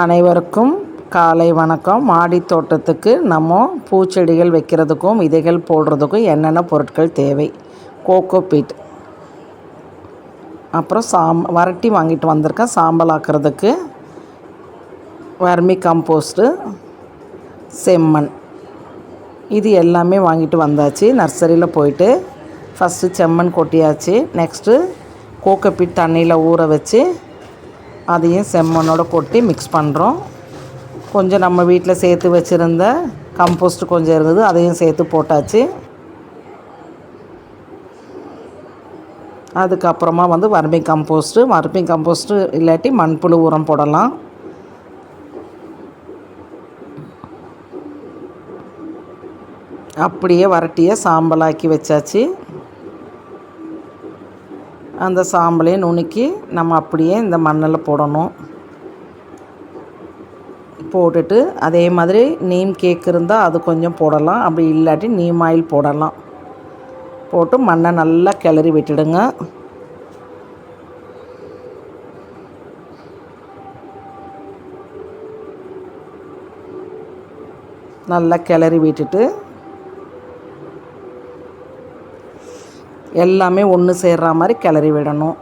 அனைவருக்கும் காலை வணக்கம். மாடி தோட்டத்துக்கு நம்ம பூச்செடிகள் வைக்கிறதுக்கும் விதைகள் போடுறதுக்கும் என்னென்ன பொருட்கள் தேவை? கோகோ பீட் அப்புறம் சாம் வரட்டி வாங்கிட்டு வந்திருக்கேன் சாம்பல் ஆக்கிறதுக்கு வர்மி கம்போஸ்ட்டு செம்மண். இது எல்லாமே வாங்கிட்டு வந்தாச்சு. நர்சரியில் போயிட்டு ஃபஸ்ட்டு செம்மண் கொட்டியாச்சு. நெக்ஸ்ட்டு கோகோபீட் தண்ணியில் ஊற வச்சு அதையும் செம்மண்ணோட கொட்டி மிக்ஸ் பண்ணுறோம் கொஞ்சம் நம்ம வீட்டில் சேர்த்து வச்சுருந்த கம்போஸ்ட் கொஞ்சம் இருந்தது அதையும் சேர்த்து போட்டாச்சு. அதுக்கப்புறமா வந்து வர்மி கம்போஸ்ட்டு வர்மி கம்போஸ்ட்டு இல்லாட்டி மண்புழு உரம் போடலாம். அப்படியே வரட்டியை சாம்பலாக்கி வச்சாச்சு. அந்த சாம்பலையும் நுணுக்கி நம்ம அப்படியே இந்த மண்ணில் போடணும். போட்டுட்டு அதே மாதிரி நீம் கேக் இருந்தால் அது கொஞ்சம் போடலாம். அப்படி இல்லாட்டி நீம் ஆயில் போடலாம். போட்டு மண்ணை நல்லா கிளறி விட்டுடுங்க. நல்லா கிளறி விட்டுட்டு எல்லாமே ஒன்று சேர்ற மாதிரி கிளறி விடணும்.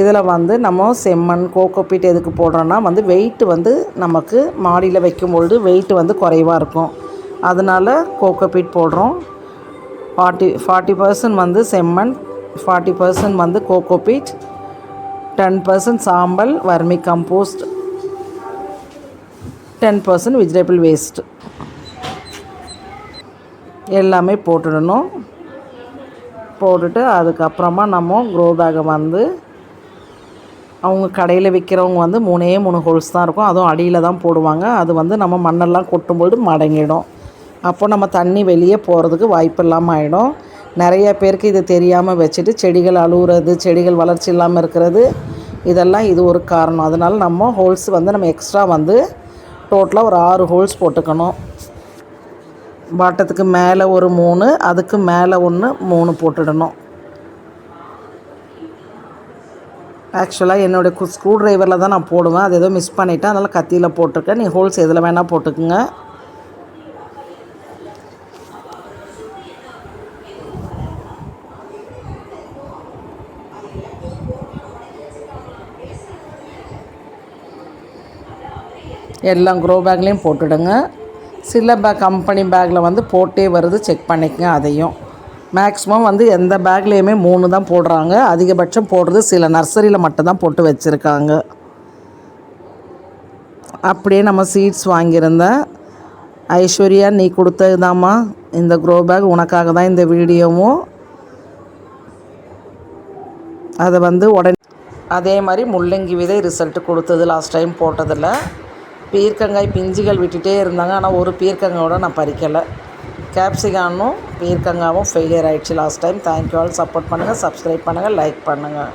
இதில் வந்து நம்ம செம்மண் கோகோபீட் எதுக்கு போடுறோன்னா வந்து வெயிட் வந்து நமக்கு மாடியில் வைக்கும்பொழுது வெயிட் வந்து குறைவாக இருக்கும். அதனால் கோகோபீட் போடுறோம். ஃபார்ட்டி ஃபார்ட்டி பர்சன்ட் வந்து செம்மண் ஃபார்ட்டி பர்சன்ட் வந்து கோகோபீட் டென் பர்சன்ட் சாம்பல் vermicompost ten percent vegetable waste எல்லாமே போட்டுடணும். போட்டுட்டு அதுக்கப்புறமா நம்ம க்ரோ பேக்கை வந்து அவங்க கடையில் விற்கிறவங்க வந்து மூணே மூணு ஹோல்ஸ் தான் இருக்கும். அதுவும் அடியில் தான் போடுவாங்க. அது வந்து நம்ம மண்ணெல்லாம் கொட்டும்பொழுது மடங்கிடும். அப்போ நம்ம தண்ணி வெளியே போகிறதுக்கு வாய்ப்பு இல்லாமல் ஆகிடும் நிறைய பேருக்கு இது தெரியாமல் வச்சுட்டு செடிகள் அழுகுறது செடிகள் வளர்ச்சி இல்லாமல் இருக்கிறது இதெல்லாம் இது ஒரு காரணம். அதனால் நம்ம ஹோல்ஸ் வந்து நம்ம எக்ஸ்ட்ரா வந்து டோட்டலாக ஒரு ஆறு ஹோல்ஸ் போட்டுக்கணும். பாட்டத்துக்கு மேலே ஒரு மூணு அதுக்கு மேலே ஒன்று மூணு போட்டுடணும். ஆக்சுவலாக என்னுடைய ஸ்க்ரூ ட்ரைவரில் தான் நான் போடுவேன். அது ஏதோ மிஸ் பண்ணிவிட்டேன் அதனால் கத்தியில் போட்டிருக்கேன். நீ ஹோல்ஸ் எதில் வேணால் போட்டுக்குங்க. எல்லாம் க்ரோ பேக்லேயும் போட்டுடுங்க. சில பேக் கம்பெனி பேக்கில் வந்து போட்டே வருது செக் பண்ணிக்கங்க அதையும். மேக்ஸிமம் வந்து எந்த பேக்லேயுமே மூணு தான் போடுறாங்க. அதிகபட்சம் போடுறது சில நர்சரியில் மட்டும்தான் போட்டு வச்சுருக்காங்க. அப்படியே நம்ம சீட்ஸ் வாங்கியிருந்தேன். ஐஸ்வர்யா நீ கொடுத்தது தாம்மா. இந்த க்ரோ பேக் உனக்காக தான் இந்த வீடியோவும். அதை வந்து உடனே அதே மாதிரி முள்ளங்கி விதை ரிசல்ட்டு கொடுத்தது லாஸ்ட் டைம் போட்டதில் பீர்க்கங்காய் பிஞ்சுகள் விட்டுட்டே இருந்தாங்க. ஆனால் ஒரு பீர்க்கங்காயோட நான் பறிக்கலை. கேப்சிகானும் பீர்க்கங்காவும் ஃபெயிலியர் ஆகிடுச்சு last time thank you all support பண்ணுங்கள் சப்ஸ்கிரைப் பண்ணுங்கள் லைக் பண்ணுங்கள்